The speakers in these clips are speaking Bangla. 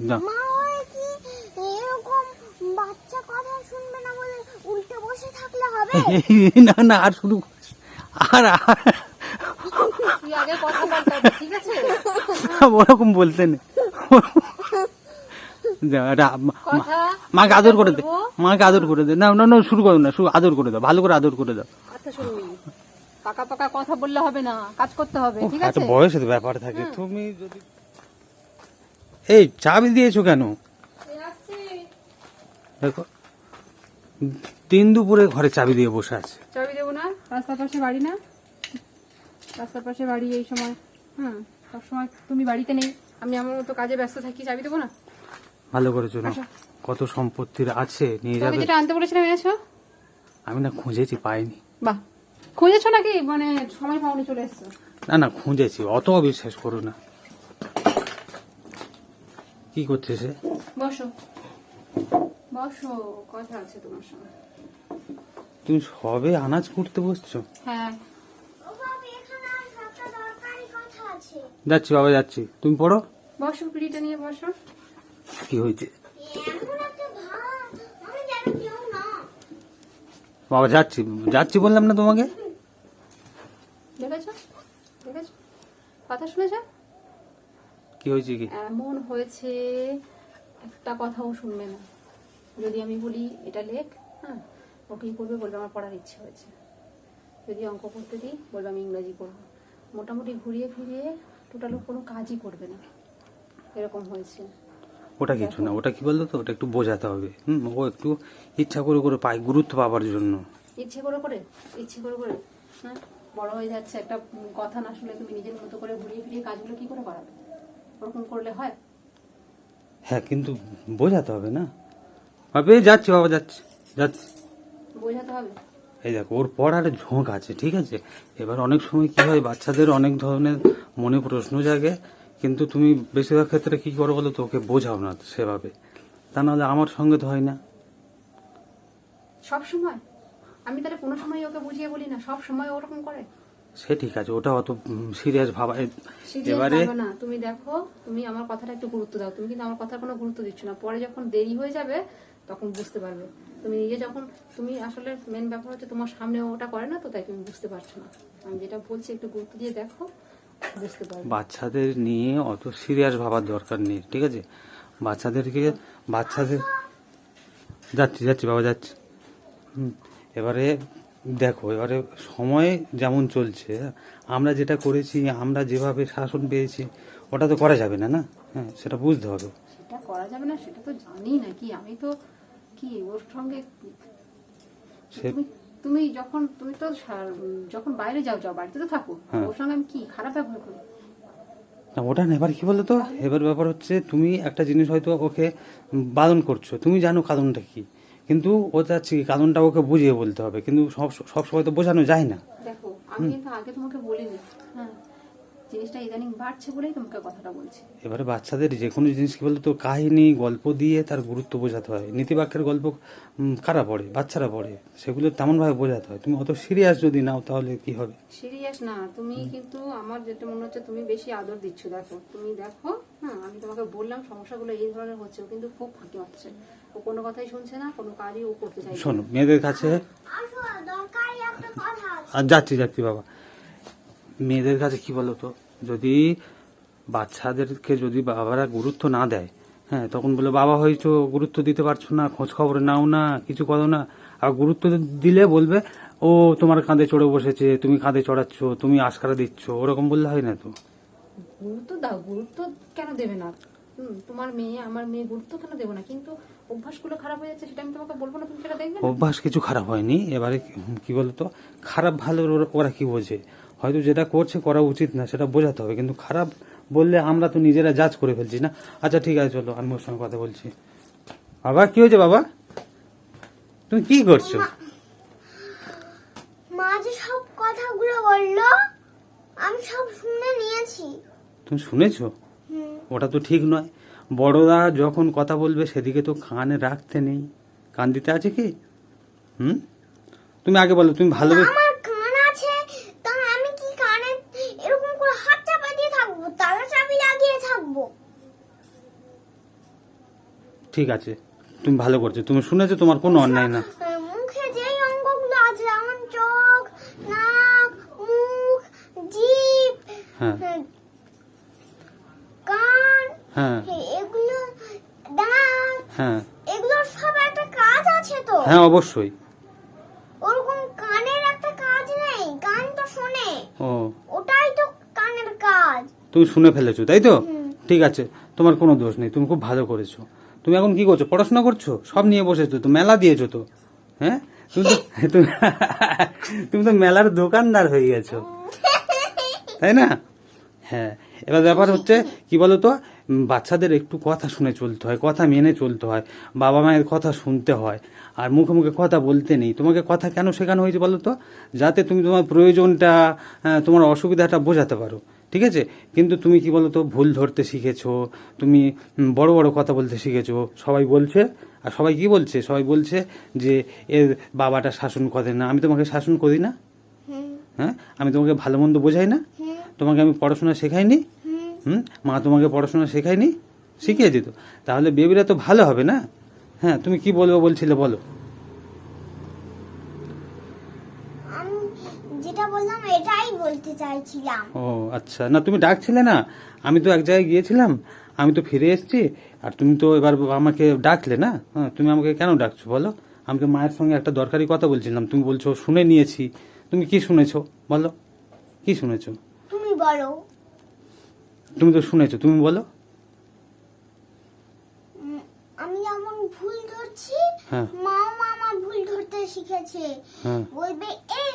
না। মা হয়ে কি এরকম বাচ্চা কথা শুনবে না বলে উল্টে বসে থাকলে হবে? না না আর শুরু আর আর তুই আগে কথা বলতে হবে, ঠিক আছে? ওরকম বলতে নেই মা- মা- মাকে আদর করে দে। মাকে আদর করে দে। না না না শুরু করো না শুরু আদর করে দাও ভালো করে আদর করে দাও। আচ্ছা পাকা পাকা কথা বললে হবে না কাজ করতে হবে ঠিক আছে? বয়সের ব্যাপার থাকে। তুমি যদি এই চাবি দিয়েছ কেন? দেখো তিন দুপুরে ঘরে চাবি দিয়ে বসে আছে। চাবি দেবো না? রাস্তার পাশে বাড়ি না? রাস্তার পাশে বাড়ি এই সময়। হুম সবসময় তুমি বাড়িতে নেই। আমি আমার মতো কাজে ব্যস্ত থাকি চাবি দেবো না? ভালো করেছ না। কত সম্পত্তির আছে নিয়ে যাবে। যেটা আনতে বলেছিলাম এনেছো? আমি না খুঁজেছি পাইনি। বাহ। খুঁজেছো নাকি? মানে সময় পাওনি চলে এসছো। না না খুঁজেছি অত অবিশ্বাস করো না। কি করছে সে বসো। বসো কথা আছে তোমার সঙ্গে। তুমি সবে আনাজ কুটতে বসছো? হ্যাঁ। ও বাবা এখানে আর একটা দরকারি কথা আছে। যাচ্ছি বাবা যাচ্ছি। তুমি পড়ো? বসো পিড়িটা নিয়ে বসো। কি হয়েছে? এমন একটা ভাব আমি জানি কেউ না। বাবা যাচ্ছি। যাচ্ছি বললাম না তোমাকে? দেখেছ? দেখেছ? কথা শুনেছ? কি হয়েছে কি? এমন হয়েছে একটা কথাও শুনবে না। যদি আমি বলি এটা লেখ হ্যাঁ ও কি করবে? বলবে আমার পড়ার ইচ্ছে হয়েছে। যদি অঙ্ক করতে দিই বলবে আমি ইংরাজি পড়ব। মোটামুটি ঘুরিয়ে ফিরিয়ে টোটাল কোনো কাজই করবে না। এরকম হয়েছে। ওটা কিছু না ওটা কি বলতো? তো ওটা একটু বোঝাতে হবে। হুম ও একটু ইচ্ছা করে করে পায় গুরুত্ব পাবার জন্য। ইচ্ছে করে করে ইচ্ছে করে করে হ্যাঁ বড় হয়ে যাচ্ছে। একটা কথা না শুনলে তুমি নিজের মতো করে ঘুরিয়ে ফিরিয়ে কাজগুলো কি করে করাবে? ওরকম করলে হয়? হ্যাঁ কিন্তু বোঝাতে হবে না। বাবা এই যাচ্ছি বাবা যাচ্ছি যাচ্ছি। বোঝাতে হবে? এই দেখো ওর পড়ার ঝোঁক আছে ঠিক আছে? এবার অনেক সময় কি হয় বাচ্চাদের অনেক ধরনের মনে প্রশ্ন জাগে কিন্তু তুমি বেশিরভাগ ক্ষেত্রে কি করো বলো তো ওকে বোঝাও না সেভাবে। তা নাহলে আমার সঙ্গে তো হয় না। সব সময়? আমি তাহলে কোনো সময় ওকে বুঝিয়ে বলি না সব সময় ওরকম করে? সে ঠিক আছে ওটা অত সিরিয়াস ভাবা এবারে না। তুমি দেখো তুমি আমার কথাটা একটু গুরুত্ব দাও। তুমি কিন্তু আমার কথার কোনো গুরুত্ব দিচ্ছ না। পরে যখন দেরি হয়ে যাবে তখন বুঝতে পারবে। তুমি নিজে যখন তুমি আসলে মেন ব্যাপার হচ্ছে তোমার সামনে ওটা করে না তো তাই তুমি বুঝতে পারছ না। আমি যেটা বলছি একটু গুরুত্ব দিয়ে দেখো বুঝতে পারবে। বাচ্চাদের নিয়ে অত সিরিয়াস ভাবার দরকার নেই ঠিক আছে? বাচ্চাদেরকে বাচ্চাদের যাচ্ছি যাচ্ছি বাবা যাচ্ছি। হুম, এবারে দেখো এবারে সময় যেমন চলছে আমরা যেটা করেছি আমরা যেভাবে শাসন পেয়েছি ওটা তো করা যাবে না না? হ্যাঁ সেটা বুঝতে হবে। সেটা করা যাবে না সেটা তো জানি না কি। আমি তো কি ওর সঙ্গে তুমি যখন তুমি তো যখন বাইরে যাও যাও বাড়িতে তো থাকো হ্যাঁ। ওর সঙ্গে আমি কি খারাপ ব্যবহার করি? না ওটা না এবার কি বলো তো? এবার ব্যাপার হচ্ছে তুমি একটা জিনিস হয়তো ওকে বারণ করছ। তুমি জানো কারণটা কি? কিন্তু ও চাচ্ছে কি কারণটা ওকে বুঝিয়ে বলতে হবে। কিন্তু সব সব সময় তো বোঝানো যায় না। দেখো আমি কিন্তু আগে তোমাকে বলিনি। হ্যাঁ। জিনিসটা ইদানিং বাড়ছে বলেই তোমাকে কথাটা বলছি। এবারে বাচ্চাদের যে কোনো জিনিস কি বলতো কাহিনী গল্প দিয়ে তার গুরুত্ব বোঝাতে হয়। নীতিবাক্যের গল্প কারা পড়ে? বাচ্চারা পড়ে। সেগুলো তেমন ভাবে বোঝাতে হয়। তুমি অত সিরিয়াস যদি নাও তাহলে কি হবে? সিরিয়াস না। তুমি কিন্তু আমার যেটা মনে হচ্ছে তুমি বেশি আদর দিচ্ছ দেখো। তুমি দেখো হ্যাঁ আমি তোমাকে বললাম সমস্যাগুলো এই ধরনের হচ্ছে কিন্তু খুব ফাঁকি হচ্ছে। ও কোনো কথাই শুনছে না কোনো কাজই ও করতে চাইছে শোনো মেয়েদের কাছে আসো দরকারি একটা কথা আছে। আর যাচ্ছি যাচ্ছি বাবা। মেয়েদের কাছে কি বলতো যদি বাচ্চাদেরকে যদি বাবারা গুরুত্ব না দেয় হ্যাঁ তখন বলে বাবা হয়েছো গুরুত্ব দিতে পারছ না খোঁজ খবর নাও না কিছু করো না। আর গুরুত্ব দিলে বলবে ও তোমার কাঁধে চড়ে বসেছে তুমি কাঁধে চড়াচ্ছ তুমি আশকারা দিচ্ছ। ওরকম বললে হয় না তো? গুরুত্ব দাও গুরুত্ব কেন দেবে না? তোমার মেয়ে আমার মেয়ে গুরুত্ব কেন দেবো না? কিন্তু অভ্যাসগুলো খারাপ হয়ে যাচ্ছে সেটা আমি তোমাকে বলব না তুমি সেটা দেখবে অভ্যাস কিছু খারাপ হয়নি এবারে কি- বলতো? খারাপ ভালো ওরা- ওরা কি বোঝে? হয়তো যেটা করছে করা উচিত না সেটা বোঝাতে হবে কিন্তু খারাপ বললে আমরা তো নিজেরা জাজ করে ফেলছি না। আচ্ছা ঠিক আছে চলো আমি ওর সঙ্গে কথা বলছি। বাবা কি হয়েছে বাবা? তুমি কি করছ? মা যে সব কথাগুলো বলল আমি সব শুনে নিয়েছি। তুমি শুনেছো? ওটা তো ঠিক নয়। বড়রা যখন কথা বলবে সেদিকে তো কানে রাখতে নেই। কান দিতে আছে কি? হুম? তুমি আগে বলো তুমি ভালো আমার কান আছে। তা আমি কি কানে এরকম করে হাত চাপা দিয়ে থাকব? তালা চাবি লাগিয়ে থাকব? ঠিক আছে তুমি ভালো করছ। তুমি শুনেছো তোমার কোনো অন্যায় না। মুখে যেই অঙ্গগুলো আছে যেমন চোখ নাক মুখ জিভ হ্যাঁ। কান হ্যাঁ। হ্যাঁ। এগুলোর সব একটা কাজ আছে তো। হ্যাঁ অবশ্যই। ওরকম কানের একটা কাজ নেই কান তো শোনে। ও। ওটাই তো কানের কাজ। তুমি শুনে ফেলেছো তাই তো? ঠিক আছে তোমার কোনো দোষ নেই তুমি খুব ভালো করেছ। তুমি এখন কি করছ পড়াশোনা করছ? সব নিয়ে বসেছো তো মেলা দিয়েছ তো হ্যাঁ? তুমি তো তুমি তো মেলার দোকানদার হয়ে গেছো। তাই না? হ্যাঁ এবার ব্যাপার হচ্ছে কি বলতো? বাচ্চাদের একটু কথা শুনে চলতে হয় কথা মেনে চলতে হয় বাবা মায়ের কথা শুনতে হয় আর মুখে মুখে কথা বলতে নেই। তোমাকে কথা কেন শেখানো হয়েছে বলো তো? যাতে তুমি তোমার প্রয়োজনটা তোমার অসুবিধাটা বোঝাতে পারো ঠিক আছে? কিন্তু তুমি কি বলো তো ভুল ধরতে শিখেছো তুমি বড় বড় কথা বলতে শিখেছো সবাই বলছে? আর সবাই কি বলছে? সবাই বলছে যে এর বাবাটা শাসন করে না। আমি তোমাকে শাসন করি না? হ্যাঁ? আমি তোমাকে ভালো মন্দ বোঝাই না? তোমাকে আমি পড়াশোনা শেখাইনি? হুম? মা তোমাকে পড়াশোনা শেখায়নি? শিখিয়ে দিত তাহলে বেবিরা তো ভালো হবে না? হ্যাঁ তুমি কি বলব বলছিলে বলো। ও আচ্ছা। না তুমি ডাকছিলে না। আমি তো এক জায়গায় গিয়েছিলাম। আমি তো ফিরে এসেছি। আর তুমি তো এবার আমাকে ডাকলে না? হ্যাঁ তুমি আমাকে কেন ডাকছো বলো? আমাকে মায়ের সঙ্গে একটা দরকারি কথা বলছিলাম। তুমি বলছো শুনে নিয়েছি। তুমি কি শুনেছো? বলো। কি শুনেছো? তুমি বলো। তুমি তো শুনেছো তুমি বলো। আমি যেমন ভুল ধরছি? হ্যাঁ। মা আমার ভুল ধরতে শিখেছে। হ্যাঁ। বলবে এই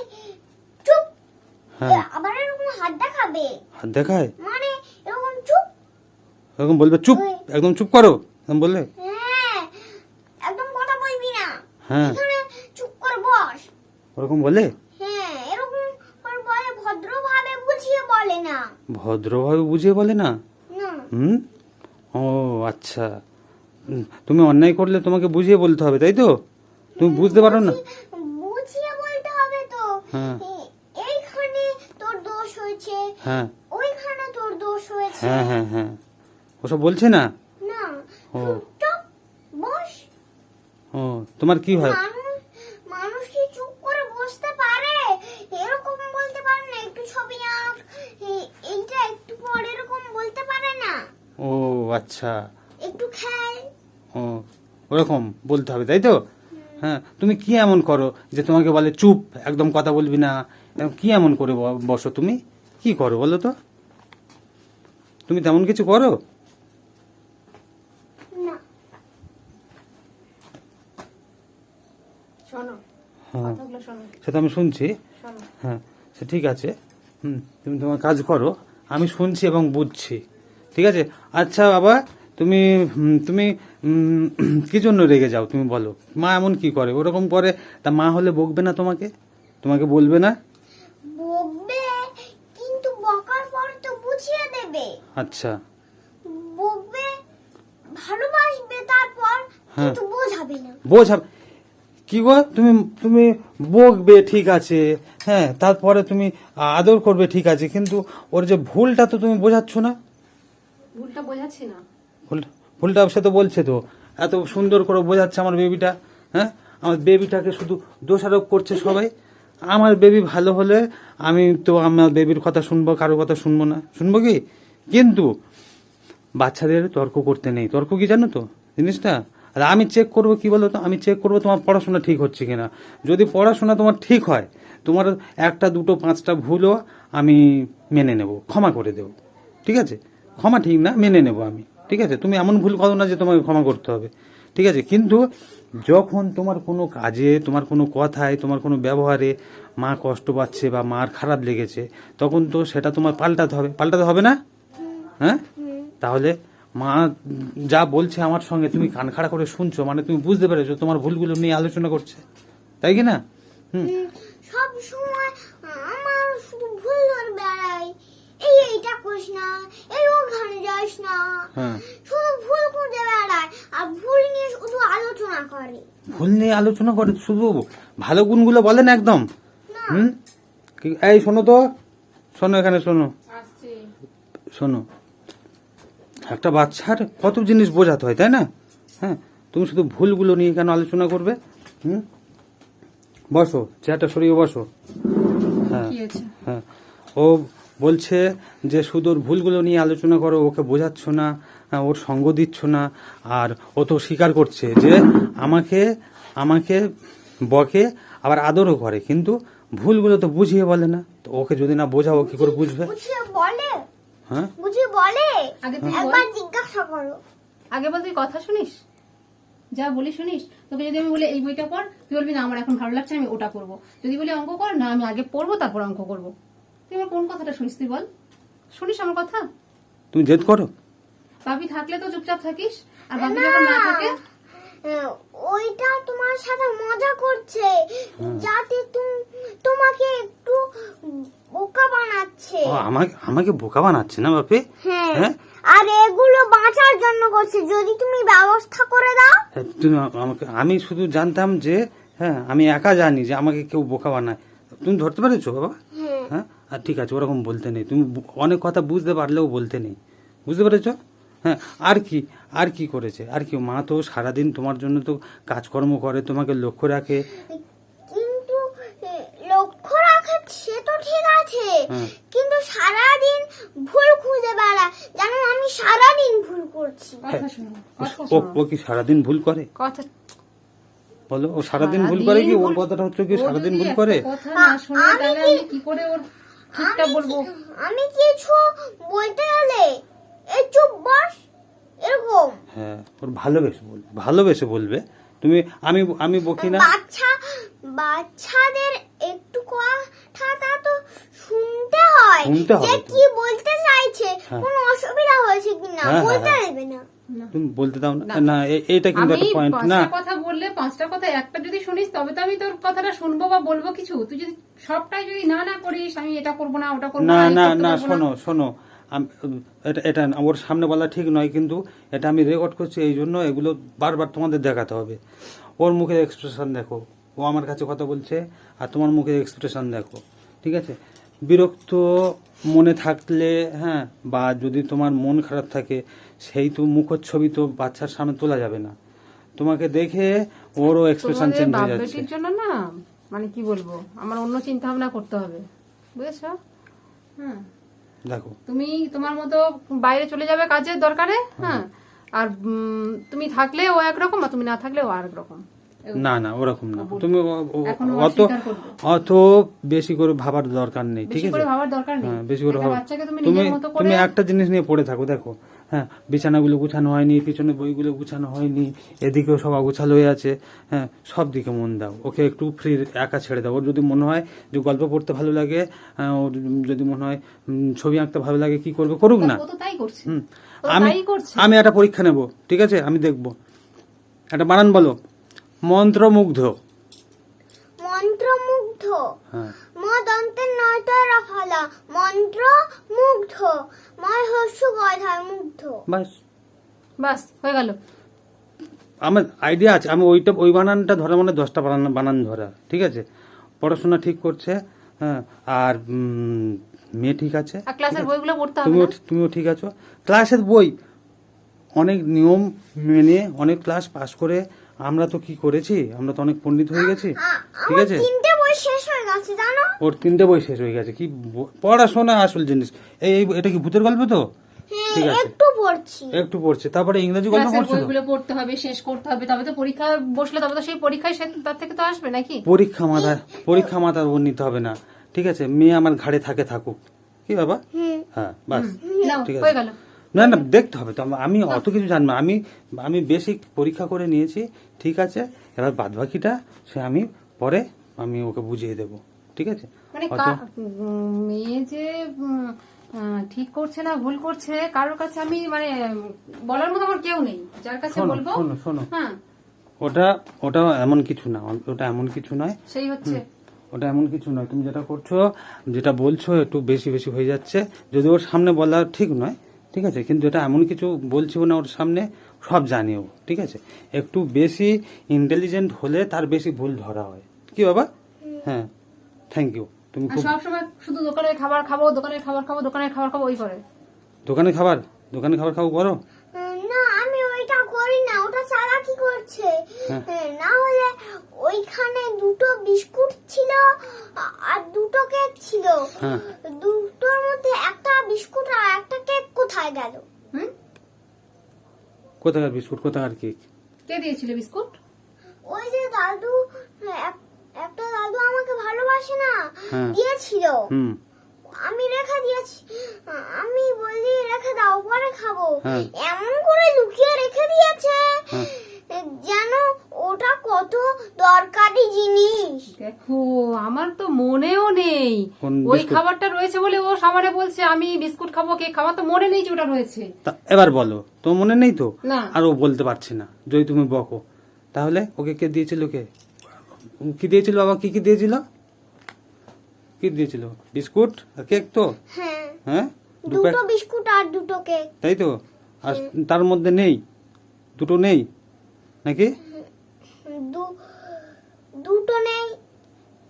চুপ। হ্যাঁ। আবার এরকম হাত দেখাবে? হাত দেখায়? মানে এরকম চুপ। এরকম বলবে চুপ একদম চুপ করো। এরকম বললে? হ্যাঁ একদম কথা বলবি না। হ্যাঁ। চুপ করে বস। ওরকম বলে হ্যাঁ এরকম করে বলে ভদ্রভাবে বুঝিয়ে বলে না ভদ্রভাবে বুঝিয়ে বলে না? হুম? ও আচ্ছা। তুমি অন্যায় করলে তোমাকে বুঝিয়ে বলতে হবে তাই তো? তুমি বুঝতে পারো না? বুঝিয়ে বলতে হবে তো। হ্যাঁ। এইখানে তোর দোষ হয়েছে। হ্যাঁ। ওইখানে তোর দোষ হয়েছে। হ্যাঁ হ্যাঁ হ্যাঁ। ওসব বলছে না? না। ও। বস। ও তোমার কি হয় মানুষ মানুষ কি চুপ করে বসতে পারে এরকম বলতে পারে না একটু ছবি আঁক এ- এইটা একটু পর এরকম বলতে পারে না ও আচ্ছা। একটু খেল ও ওরকম বলতে হবে তাই তো? হ্যাঁ তুমি কি এমন করো যে তোমাকে বলে চুপ একদম কথা বলবি না কি এমন করে বসো তুমি? কি করো বলো তো? তুমি তেমন কিছু করো? হ্যাঁ। সেটা আমি শুনছি। হ্যাঁ সে ঠিক আছে। হুম তুমি তোমার কাজ করো। আমি শুনছি এবং বুঝছি। ঠিক আছে? আচ্ছা বাবা তুমি তুমি কি জন্য রেগে যাও তুমি বলো? মা এমন কি করে? ওরকম করে তা মা হলে বকবে না তোমাকে? তোমাকে বলবে না? বকবে কিন্তু বকার পর তো বুঝিয়ে দেবে। আচ্ছা। বকবে ভালোবাসবে তারপর হ্যাঁ। কিন্তু বোঝাবে না। বোঝা কি গো? তুমি তুমি বকবে ঠিক আছে। হ্যাঁ তারপরে তুমি আদর করবে ঠিক আছে। কিন্তু ওর যে ভুলটা তো তুমি বোঝাচ্ছ না। ভুলটা বোঝাচ্ছি না। ভুল, ভুলটা সে তো বলছে তো। এত সুন্দর করে বোঝাচ্ছে আমার বেবিটা হ্যাঁ? আমার বেবিটাকে শুধু দোষারোপ করছে সবাই। আমার বেবি ভালো হলে আমি তো আমার বেবির কথা শুনব কারও কথা শুনব না। শুনব কি? কিন্তু বাচ্চাদের তর্ক করতে নেই। তর্ক কি জানো তো? জিনিসটা? আর আমি চেক করব কি বলো তো? আমি চেক করব তোমার পড়াশোনা ঠিক হচ্ছে কিনা। যদি পড়াশোনা তোমার ঠিক হয়, তোমার একটা, দুটো, পাঁচটা ভুলও আমি মেনে নেব, ক্ষমা করে দেব। ঠিক আছে? ক্ষমা ঠিক না, মেনে নেব আমি। ঠিক আছে? তুমি এমন ভুল করো না যে তোমাকে ক্ষমা করতে হবে। ঠিক আছে? কিন্তু যখন তোমার কোনো কাজে, তোমার কোনো কথায়, তোমার কোনো ব্যবহারে মা কষ্ট পাচ্ছে বা মার খারাপ লেগেছে, তখন তো সেটা তোমার পাল্টাতে হবে। পাল্টাতে হবে না? হ্যাঁ? তাহলে মা যা বলছে আমার সঙ্গে তুমি কান খাড়া করে শুনছো মানে তুমি বুঝতে পেরেছ তোমার ভুলগুলো নিয়ে আলোচনা করছে। তাই কি না? হুম। সব সময় আমার শুধু ভুল ধরে বেড়াই এই এইটা করিস না এই ওখানে যাস না। হ্যাঁ। শুধু ভুল খুঁজে বেড়ায় আর ভুল নিয়ে শুধু আলোচনা করে। ভুল নিয়ে আলোচনা করে শুধু ভালো গুণগুলো বলেন একদম? হুম? এই শোনো তো শোনো এখানে শোনো। শোনো একটা বাচ্চার কত জিনিস বোঝাতে হয় তাই না? হ্যাঁ তুমি শুধু ভুলগুলো নিয়ে কেন আলোচনা করবে? হুম? বসো চেয়ারটা সরিয়ে বসো। হ্যাঁ হ্যাঁ। ও বলছে যে শুধু ভুলগুলো নিয়ে আলোচনা করো ওকে বোঝাচ্ছ না হ্যাঁ, ওর সঙ্গ দিচ্ছ না আর ও তো স্বীকার করছে যে আমাকে আমাকে বকে আবার আদরও করে কিন্তু ভুলগুলো তো বুঝিয়ে বলে না। তো ওকে যদি না বোঝাও কি করে বুঝবে? বলে? হ্যাঁ? বুঝিয়ে বলে? আগে বল। একবার জিজ্ঞাসা করো। আগে বল তুই কথা শুনিস? যা বলি শুনিস? তোকে যদি আমি বলি এই বইটা পড় তুই বলবি না আমার এখন ভালো লাগছে আমি ওটা করব যদি বলি অঙ্ক কর না আমি আগে পড়ব তারপর অঙ্ক করব। তুই আমার কোন কথাটা শুনিস তুই বল। শুনিস আমার কথা? তুমি জেদ করো। বাপি থাকলে তো চুপচাপ থাকিস আর বাপি যখন না থাকে? আহ, ওইটা তোমার সাথে মজা করছে। যাতে তুম- তোমাকে একটু বোকা বানাচ্ছে। ও আমাকে আমাকে বোকা বানাচ্ছে না বাপি? হ্যাঁ। হ্যাঁ? আর এগুলো বাঁচার জন্য করছে। যদি তুমি ব্যবস্থা করে দাও। হ্যাঁ, তুমি আমাকে আমি শুধু জানতাম যে হ্যাঁ আমি একা জানি যে আমাকে কেউ বোকা বানায়। তুমি ধরতে পেরেছ বাবা? হ্যাঁ। হ্যাঁ? আর ঠিক আছে ওরকম বলতে নেই। তুমি অনেক কথা বুঝতে পারলেও বলতে নেই। বুঝতে পেরেছ? হ্যাঁ আর কি আর কি করেছে? আর কি মা তো সারাদিন তোমার জন্য তো কাজকর্ম করে তোমাকে লক্ষ্য রাখে। কিন্তু লক্ষ্য রাখা সে তো ঠিক আছে। কিন্তু সারাদিন ভুল খুঁজে বেড়া জানো আমি সারাদিন ভুল করছি। কথা শোনো কথা ও কি সারাদিন ভুল করে? কথা বলো ও সারাদিন ভুল করে কি? ওর কথাটা হচ্ছে কি সারাদিন ভুল করে? কথা না শুনে তাহলে আমি কি করে ওর ঠিকঠাক বলব আমি কিছু বলতে গেলে এই চুপ বস এরকম হ্যাঁ ওর ভালোবেসে বলবে ভালোবেসে বলবে তুমি আমি আমি বকি না বাচ্চা বাচ্চাদের একটু কথাটা তো শুনতে হয় যে। কি বলতে চাইছে হ্যাঁ। কোনো অসুবিধা হয়েছে কিনা হ্যাঁ, হ্যাঁ, বলতে। দেবে না তুমি বলতে দাও না। না। না কিন্তু একটা পয়েন্ট না। কথা বললে পাঁচটা কথা একটা যদি শুনিস তবে তো আমি তোর কথাটা শুনব বা বলব কিছু। তুই যদি সবটাই যদি না না করিস আমি এটা করব না ওটা করব না না না শোনো শোনো। এটা এটা ওর সামনে বলা ঠিক নয় কিন্তু এটা আমি রেকর্ড করছি এই জন্য এগুলো বারবার তোমাদের দেখাতে হবে। ওর মুখের এক্সপ্রেশন দেখো। ও আমার কাছে কথা বলছে আর তোমার মুখের এক্সপ্রেশন দেখো। ঠিক আছে? বিরক্ত মনে থাকলে হ্যাঁ বা যদি তোমার মন খারাপ থাকে সেই তো মুখচ্ছবি তো বাচ্চার সামনে তোলা যাবে না। তোমাকে দেখে ওরও এক্সপ্রেশন চেঞ্জ হয়ে যাচ্ছে। জন্য না? মানে কি বলব? আমার অন্য চিন্তা ভাবনা করতে হবে। বুঝেছ? হ্যাঁ দেখো। তুমি তোমার মতো বাইরে চলে যাবে কাজের দরকারে হ্যাঁ। আর তুমি থাকলে ও একরকম আর তুমি না থাকলে ও আরেক রকম। না না ওরকম না। তুমি অত অত বেশি করে ভাবার দরকার নেই ঠিক বেশি আছে? করে ভাবার দরকার নেই। হ্যাঁ বেশি করে একটা ভাবা বাচ্চাকে তুমি তুমি একটা জিনিস নিয়ে পড়ে থাকো দেখো। হ্যাঁ বিছানাগুলো গুছানো হয়নি পিছনে বইগুলো গুছানো হয়নি এদিকেও সব অগোছালো হয়ে আছে। হ্যাঁ সব দিকে মন দাও। ওকে একটু ফ্রি একা ছেড়ে দাও। ওর যদি মনে হয় যে গল্প পড়তে ভালো লাগে হ্যাঁ, ওর যদি মনে হয় ছবি আঁকতে ভালো লাগে কি করবে করুক না। আমি আমি একটা পরীক্ষা নেব ঠিক আছে? আমি দেখব। একটা বানান বলো। মন্ত্রমুগ্ধ। মন্ত্রমুগ্ধ। হ্যাঁ। মদন্তের নয়তরা ফলা। মন্ত্র মুগ্ধ ময় হস্য গধায় মুগ্ধ। বাস। বাস হয়ে গেল। আমার আইডিয়া আছে। আমি ওইটা ওই বানানটা ধরা মানে দশটা বানান বানান ধরা। ঠিক আছে? পড়াশোনা ঠিক করছে হ্যাঁ। আর মেয়ে ঠিক আছে। ক্লাসের বইগুলো পড়তে হবে তুমিও তুমিও ঠিক আছো। ক্লাসের বই। অনেক নিয়ম মেনে অনেক ক্লাস পাস করে আমরা তো কি করেছি? আমরা তো অনেক পণ্ডিত হয়ে গেছি। ঠিক আছে? তিনটে বই শেষ হয়ে গেছে জানো? ওর তিনটে বই শেষ হয়ে গেছে। কি পড়াশোনা আসল জিনিস। এই এই- এটা কি ভূতের গল্প তো? হ্যাঁ ঠিক আছে। একটু পড়ছি। একটু পড়ছে। তারপরে ইংরেজি গল্প পড়ছো বইগুলো পড়তে হবে শেষ করতে হবে তবে তো পরীক্ষা বসলে তবে তো সেই পরীক্ষায় সে তার থেকে তো আসবে নাকি? পরীক্ষা মাথা পরীক্ষা মাথা ওর নিতে হবে না। ঠিক আছে মেয়ে আমার ঘাড়ে থাকে থাকুক। কি বাবা? হুম হ্যাঁ বাস। ঠিক আছে। হয়ে গেল। না না দেখতে হবে তো আমি অত কিছু জানব। আমি আমি বেসিক পরীক্ষা করে নিয়েছি ঠিক আছে? এবার বাদ বাকিটা সে আমি পরে আমি ওকে বুঝিয়ে দেব ঠিক আছে? মানে মেয়ে যে ঠিক করছে না ভুল করছে কারোর কাছে আমি মানে বলার মতো আমার কেউ নেই। যার কাছে শোনো বলব শোনো শোনো। হ্যাঁ। ওটা ওটা এমন কিছু না ওটা এমন কিছু নয়। সেই হচ্ছে। ওটা এমন কিছু নয়। তুমি যেটা করছ যেটা বলছো একটু বেশি বেশি হয়ে যাচ্ছে। যদি ওর সামনে বলা ঠিক নয় ঠিক আছে? কিন্তু এটা এমন কিছু বলছিও না ওর সামনে সব জানিও ঠিক আছে? একটু বেশি ইন্টেলিজেন্ট হলে তার বেশি ভুল ধরা হয়। কি বাবা? হ্যাঁ থ্যাংক ইউ তুমি খুব সবসময় শুধু দোকানের খাবার খাব দোকানের খাবার খাব দোকানের খাবার খাব ওই করে। দোকানে খাবার? দোকানে খাবার খাব করো? না আমি ওইটা করি না ওটা সারা হচ্ছে হ্যাঁ। হ্যাঁ, না হলে ওইখানে দুটো বিস্কুট ছিল আর দুটো কেক ছিল। হ্যাঁ। দুটোর মধ্যে একটা বিস্কুট আর একটা কেক কোথায় গেল হুম কোথাকার বিস্কুট? কোথাকার কেক? কে দিয়েছিল বিস্কুট? ওই যে দাদু এক- একটা দাদু আমাকে ভালোবাসে না হ্যাঁ। দিয়েছিল। হুম। আমি রেখা দিয়েছি। আমি বলি রেখা দাও পরে খাব। হ্যাঁ। এমন করে লুকিয়ে রেখে দিয়েছে। হ্যাঁ। যেন ওটা কত দরকারি জিনিস। দেখো আমার তো মনেও নেই। ওই খাবারটা রয়েছে বলে ও সামারে বলছে আমি বিস্কুট খাব কেক খাব। তো মনে নেই যে ওটা রয়েছে। তা এবার বলো তো মনে নেই তো? না। আর ও বলতে পারছে না যদি তুমি বকো। তাহলে ওকে কে দিয়েছিল কে কি দিয়েছিল বাবা? কি কি দিয়েছিল? কি দিয়েছিল? বিস্কুট আর কেক তো? হ্যাঁ। হ্যাঁ? দুটো বিস্কুট আর দুটো কেক। তাই তো? আর তার মধ্যে নেই? দুটো নেই? নাকি? দু দুটো নেই।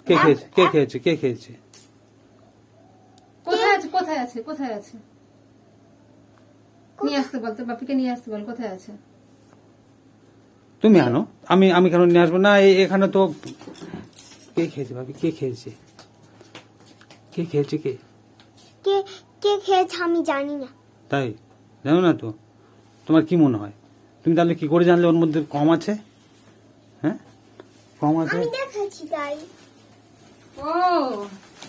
কে খেয়েছে? কে খেয়েছে? কে খেয়েছে? কোথায় আছে? কোথায় আছে? কোথায় আছে? নিয়ে আসতে বল তোর বাপিকে নিয়ে আসতে বল কোথায় আছে? তুমি আনো। আমি আমি কেন নিয়ে আসব? না এই- এখানে তো কে খেয়েছে ভাবি কে খেয়েছে? কে খেয়েছে কে? কে কে খেয়েছে আমি জানি না। তাই? জানো না তো? তোমার কি মনে হয়? তুমি তাহলে কি করে জানলে ওর মধ্যে কম আছে? হ্যাঁ? কম আছে? আমি দেখেছি তাই। ও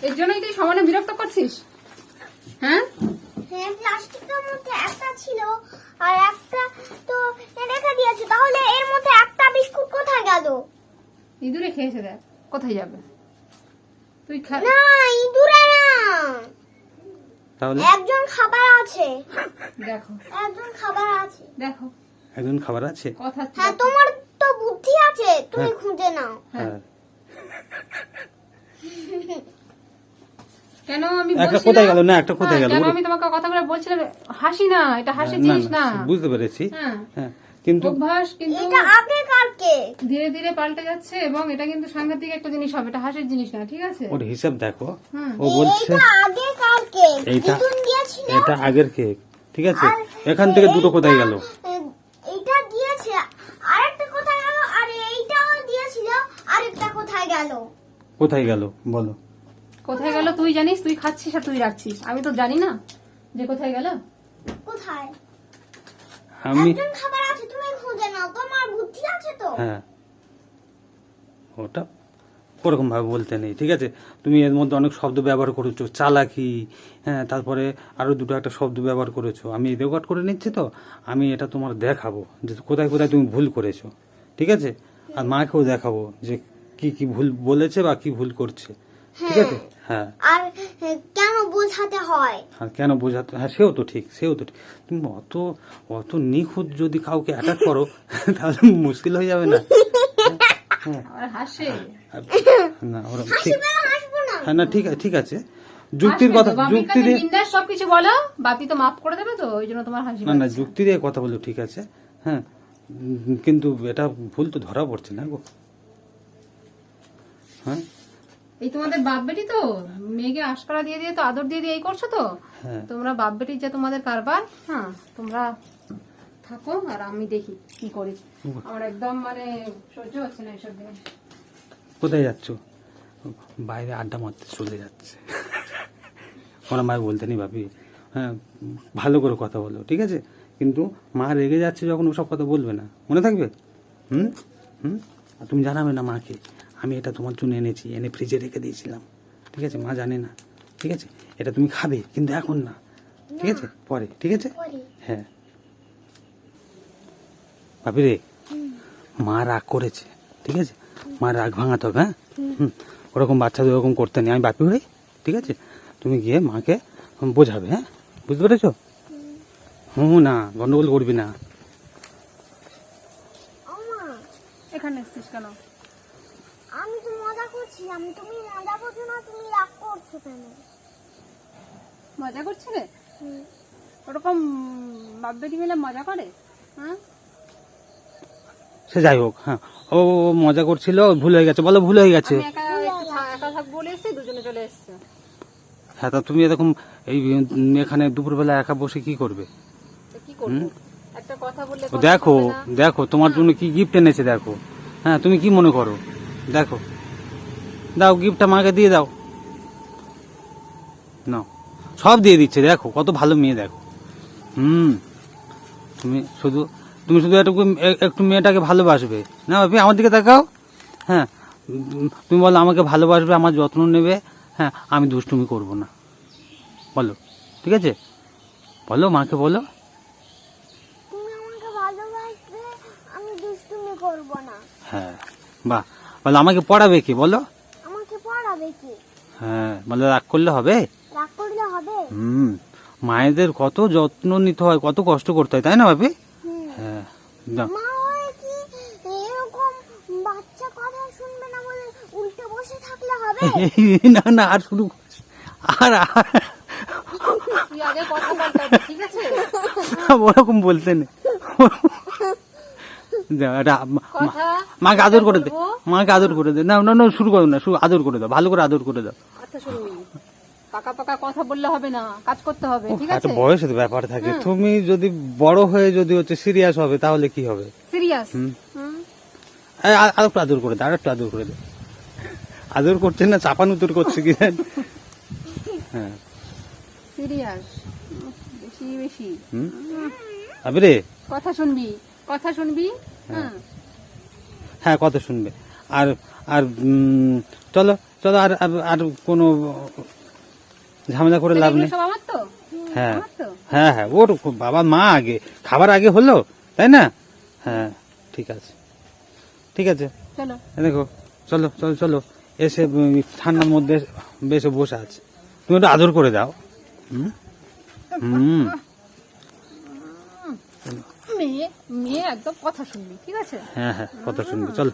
এর জন্যই তুই সমানে বিরক্ত করছিস? হ্যাঁ? হ্যাঁ প্লাস্টিকের মধ্যে একটা ছিল আর একটা তো রেখে দিয়েছে। তাহলে এর মধ্যে একটা বিস্কুট কোথায় গেল? ইঁদুরে খেয়েছে দেখ কোথায় যাবে? তুই খা না ইঁদুরে না। তাহলে? একজন খাবার আছে। দেখো। একজন খাবার আছে। দেখো। একজন খাবার আছে? হ্যাঁ তোমার তো বুদ্ধি আছে তুমি হ্যাঁ। খুঁজে নাও। হ্যাঁ। কেন আমি একটা কোথায় গেল? না, একটা কোথায় হ্যাঁ, গেল? কেন আমি তোমাকে কথা বলে বলছিলাম হাসি না এটা হাসি জিনিস না। বুঝতে পেরেছি। হ্যাঁ। হ্যাঁ কিন্তু অভ্যাস কিন্তু এটা আগে কালকে। ধীরে ধীরে পাল্টে যাচ্ছে এবং এটা কিন্তু সাংঘাতিক একটা জিনিস হবে এটা হাসির জিনিস না ঠিক আছে? ওর হিসাব দেখো। ও বলছে এটা আগে কালকে। এটা আগের কেক ঠিক আছে? এখান থেকে দুটো কোথায় গেল এইটা- এইটা দিয়েছে আরেকটা কোথায় গেল আর এইটাও দিয়েছিল আরেকটা কোথায় গেল কোথায় গেল? বলো। কোথায় গেল তুই জানিস? তুই খাচ্ছিস আর তুই রাখছিস। আমি তো জানি না যে কোথায় গেল। কোথায়? আমি খাবার আছে তুমি খুঁজে নাও তোমার বুদ্ধি আছে তো। হ্যাঁ। ওটা ওরকম ভাবে বলতে নেই ঠিক আছে? তুমি এর মধ্যে অনেক শব্দ ব্যবহার করেছ চালাকি হ্যাঁ তারপরে আরও দুটো একটা শব্দ ব্যবহার করেছ। আমি রেকর্ড করে নিচ্ছি তো আমি এটা তোমার দেখাবো যে কোথায় কোথায় তুমি ভুল করেছ ঠিক আছে? আর মাকেও দেখাবো যে কি কি ভুল বলেছে বা কি ভুল করছে? ঠিক আছে? হ্যাঁ। আর কেন বোঝাতে হয়? আর কেন বোঝাতে হ্যাঁ? সেও তো ঠিক সেও তো ঠিক। তুমি অত অত নিখুঁত যদি কাউকে অ্যাটাক করো তাহলে মুশকিল হয়ে যাবে না। আর না ওরা ঠিক হ্যাঁ না ঠিক আছে ঠিক আছে। যুক্তির কথা যুক্তি দিয়ে সবকিছু বলো বাপি তো মাফ করে দেবে তো ওই জন্য তোমার হাসি না না যুক্তি দিয়ে কথা বলো ঠিক আছে। হ্যাঁ। কিন্তু এটা ভুল তো ধরা পড়ছে না গো। হ্যাঁ? এই তোমাদের বাপ বেটি তো? মেয়েকে আশকারা দিয়ে দিয়ে তো আদর দিয়ে দিয়ে এই করছ তো? হ্যাঁ। তোমরা বাপ বেটির যে তোমাদের কারবার হ্যাঁ তোমরা থাকো আর আমি দেখি কি করি। আমার একদম মানে সহ্য হচ্ছে না এইসব জিনিস। কোথায় যাচ্ছ? বাইরে আড্ডা মারতে চলে যাচ্ছে। ওরা মায় বলতে নি ভাবি। হ্যাঁ ভালো করে কথা বলো ঠিক আছে? কিন্তু মা রেগে যাচ্ছে যখন ওসব কথা বলবে না। মনে থাকবে? হুম? হুম? আর তুমি জানাবে না মাকে। আমি এটা তোমার জন্য এনেছি এনে ফ্রিজে রেখে দিয়েছিলাম। ঠিক আছে? মা জানে না। ঠিক আছে? এটা তুমি খাবে কিন্তু এখন না। ঠিক আছে? পরে ঠিক আছে? হ্যাঁ। ভাবি রে মা রাগ করেছে। ঠিক আছে? মা রাগ ভাঙাতে হবে হ্যাঁ? হুম। ওরকম বাচ্চাদের ওরকম করতে নেই। আমি বাপি ভাই ঠিক আছে? তুমি গিয়ে মাকে বোঝাবে হ্যাঁ? বুঝতে পেরেছ? হুম। না গন্ডগোল করবি না। এখানে এসছিস কেন? করছি? আমি তুমি মজা করছ না? তুমি রাগ করছ কেন? মজা করছিলে। ওরকম বাপ বেটি মিলে মজা করে? হ্যাঁ? সে যাই হোক হ্যাঁ। ও ও মজা করছিল ভুল হয়ে গেছে। বলো ভুল হয়ে গেছে। আমি একা একটু থা- একা থাক বলে এসছি দুজনে চলে এসছে। হ্যাঁ তা তুমি এরকম এই এখানে দুপুরবেলা একা বসে কি করবে? তো কি করব? একটা কথা কথা বললে ও কথা দেখো দেখো তোমার জন্য কি গিফট এনেছে দেখো। হ্যাঁ তুমি কি মনে করো? দেখো। দাও গিফটটা মাকে দিয়ে দাও। নাও। সব দিয়ে দিচ্ছে দেখো কত ভালো মেয়ে দেখো। হুম। তুমি শুধু তুমি শুধু একটু একটু মেয়েটাকে ভালোবাসবে। না ভাবি আমার দিকে তাকাও। হ্যাঁ তুমি বলো আমাকে ভালোবাসবে আমার যত্ন নেবে। হ্যাঁ আমি দুষ্টুমি করব না। বলো ঠিক আছে? বলো মাকে বলো। আমাকে না। হ্যাঁ বাহ। বলো আমাকে পড়াবে কি? বলো। আমাকে হ্যাঁ মানে রাগ করলে হবে? রাগ করলে হবে। হুম মায়েদের কত যত্ন নিতে হয় কত কষ্ট করতে হয় তাই না ভাবি? হ্যাঁ দাও। মা কি এরকম বাচ্চা কথা শুনবে না বলে উল্টে বসে থাকলে হবে? না না আর শুরু আর আর তুই আগে কথা পাল্টাবি ঠিক আছে? ওরকম বলতে নেই মাকে আদর করে দে মাকে আদর করে দে। না না না শুরু করো না শুরু আদর করে দাও ভালো করে আদর করে দাও। আচ্ছা পাকা পাকা কথা বললে হবে না কাজ করতে হবে ঠিক আছে? বয়সের ব্যাপার থাকে। তুমি যদি বড় হয়ে যদি হচ্ছে সিরিয়াস হবে তাহলে কি হবে? সিরিয়াস আর একটু আদর করে দে আর একটু আদর করে দে। আদর করছে না চাপান উত্তর করছে কি হ্যাঁ। সিরিয়াস বেশি বেশি। হুম? আবে রে কথা শুনবি কথা শুনবি? হ্যাঁ। হ্যাঁ কত শুনবে। আর আর চলো চলো আর আর- কোনো ঝামেলা করে লাভ নেই। হ্যাঁ হ্যাঁ হ্যাঁ ওর বাবা মা আগে খাবার আগে হলো তাই না? হ্যাঁ ঠিক আছে। ঠিক আছে। দেখো চলো চলো চলো এসে ঠান্ডার মধ্যে বেশে বসে আছে। তুমি একটু আদর করে দাও। হুম? হুম। মেয়ে মেয়ে একদম কথা শুনবি ঠিক আছে? হ্যাঁ হ্যাঁ কথা শুনবি চলো।